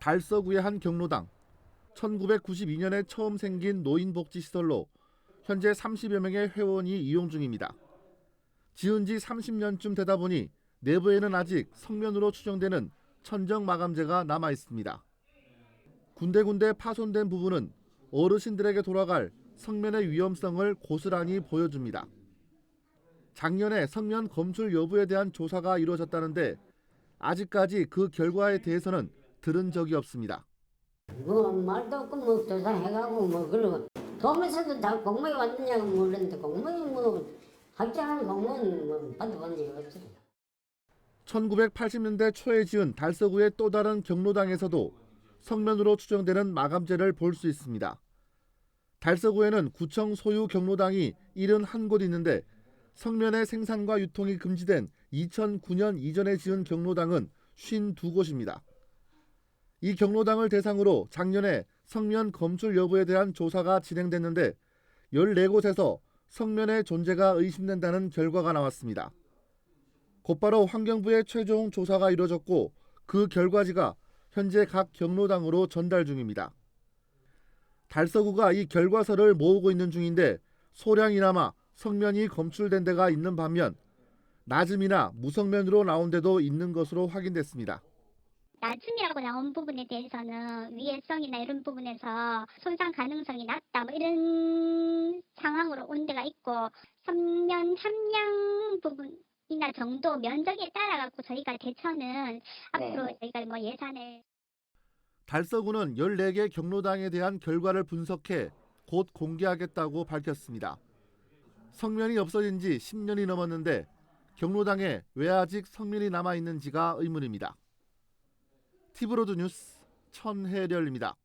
달서구의 한 경로당. 1992년에 처음 생긴 노인복지시설로 현재 30여 명의 회원이 이용 중입니다. 지은 지 30년쯤 되다 보니 내부에는 아직 성면으로 추정되는 천정 마감재가 남아 있습니다. 군데군데 파손된 부분은 어르신들에게 돌아갈 성면의 위험성을 고스란히 보여줍니다. 작년에 성면 검출 여부에 대한 조사가 이루어졌다는데 아직까지 그 결과에 대해서는 들은 적이 없습니다. 뭐 말도 없고 뭐 조사해가고 뭐 그러고 도면서도 다 공무원이 왔느냐고 모르는데 공무원이 뭐 확정한 공무원 뭐 받아본 적이 없지. 1980년대 초에 지은 달서구의 또 다른 경로당에서도 성면으로 추정되는 마감재를 볼 수 있습니다. 달서구에는 구청 소유 경로당이 71곳 있는데 성면의 생산과 유통이 금지된 2009년 이전에 지은 경로당은 52곳입니다. 이 경로당을 대상으로 작년에 성면 검출 여부에 대한 조사가 진행됐는데 14곳에서 성면의 존재가 의심된다는 결과가 나왔습니다. 곧바로 환경부의 최종 조사가 이뤄졌고 그 결과지가 현재 각 경로당으로 전달 중입니다. 달서구가 이 결과서를 모으고 있는 중인데 소량이나마 성면이 검출된 데가 있는 반면 낮음이나 무성면으로 나온 데도 있는 것으로 확인됐습니다. 낮춤이라고 나온 부분에 대해서는 위해성이나 이런 부분에서 손상 가능성이 낮다 뭐 이런 상황으로 온 데가 있고 성면 함량 부분 이나 정도 면적에 따라 갖고 저희가 대처는 앞으로 저희가 뭐 예산을 달서구는 14개 경로당에 대한 결과를 분석해 곧 공개하겠다고 밝혔습니다. 성면이 없어진 지 10년이 넘었는데 경로당에 왜 아직 성면이 남아 있는지가 의문입니다. 티브로드 뉴스 천혜렬입니다.